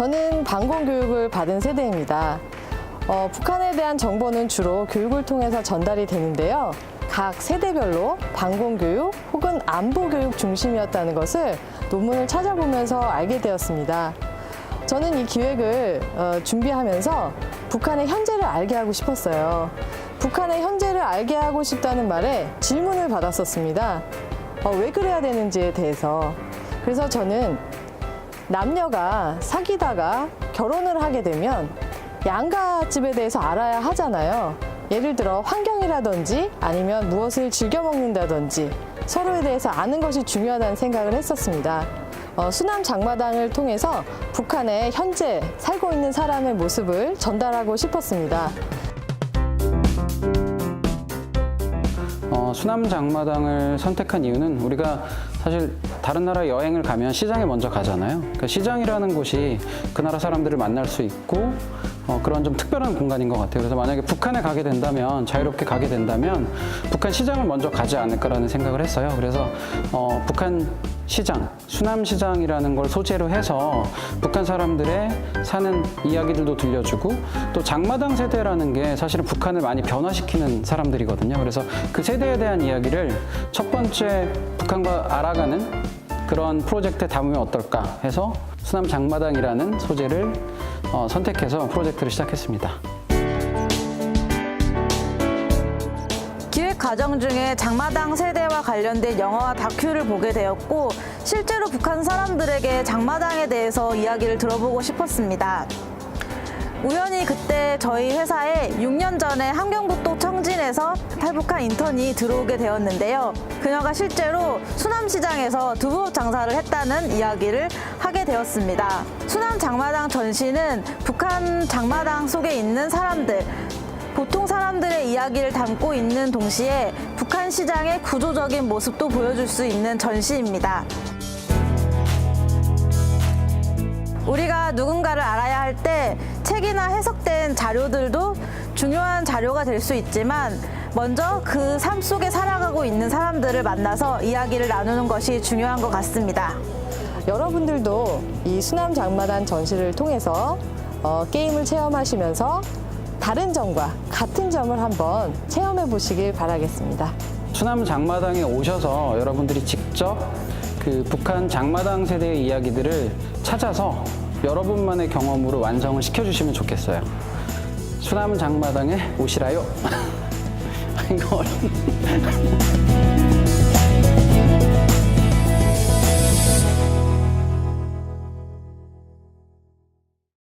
저는 방공 교육을 받은 세대입니다. 어, 북한에 대한 정보는 주로 교육을 통해서 전달이 되는데요. 각 세대별로 방공 교육 혹은 안보 교육 중심이었다는 것을 논문을 찾아보면서 알게 되었습니다. 저는 이 기획을 어, 준비하면서 북한의 현재를 알게 하고 싶었어요. 북한의 현재를 알게 하고 싶다는 말에 질문을 받았었습니다. 어, 왜 그래야 되는지에 대해서. 그래서 저는 남녀가 사귀다가 결혼을 하게 되면 양가집에 대해서 알아야 하잖아요. 예를 들어 환경이라든지 아니면 무엇을 즐겨 먹는다든지 서로에 대해서 아는 것이 중요하다는 생각을 했었습니다. 어, 수남 장마당을 통해서 북한의 현재 살고 있는 사람의 모습을 전달하고 싶었습니다. 어, 수남 장마당을 선택한 이유는 우리가 사실 다른 나라 여행을 가면 시장에 먼저 가잖아요. 그러니까 시장이라는 곳이 그 나라 사람들을 만날 수 있고 어, 그런 좀 특별한 공간인 것 같아요. 그래서 만약에 북한에 가게 된다면 자유롭게 가게 된다면 북한 시장을 먼저 가지 않을까라는 생각을 했어요. 그래서 어, 북한 시장, 수남시장이라는 걸 소재로 해서 북한 사람들의 사는 이야기들도 들려주고 또 장마당 세대라는 게 사실은 북한을 많이 변화시키는 사람들이거든요. 그래서 그 세대에 대한 이야기를 첫 번째 북한과 알아가는 그런 프로젝트에 담으면 어떨까 해서 수남 장마당이라는 소재를 어, 선택해서 프로젝트를 시작했습니다. 기획 과정 중에 장마당 세대와 관련된 영화와 다큐를 보게 되었고 실제로 북한 사람들에게 장마당에 대해서 이야기를 들어보고 싶었습니다. 우연히 그때 저희 회사에 6년 전에 함경북도 청진에서 탈북한 인턴이 들어오게 되었는데요. 그녀가 실제로 수남시장에서 두부 장사를 했다는 이야기를 하게 되었습니다. 수남 장마당 전시는 북한 장마당 속에 있는 사람들, 보통 사람들의 이야기를 담고 있는 동시에 북한 시장의 구조적인 모습도 보여줄 수 있는 전시입니다. 우리가 누군가를 알아야 할때 책이나 해석된 자료들도 중요한 자료가 될 수 있지만 먼저 그 삶 속에 살아가고 있는 사람들을 만나서 이야기를 나누는 것이 중요한 것 같습니다. 여러분들도 이 수남 장마당 전시를 통해서 어, 게임을 체험하시면서 다른 점과 같은 점을 한번 체험해 보시길 바라겠습니다. 수남 장마당에 오셔서 여러분들이 직접 그 북한 장마당 세대의 이야기들을 찾아서 여러분만의 경험으로 완성을 시켜주시면 좋겠어요. 수남 장마당에 오시라요. 이거 어렵네.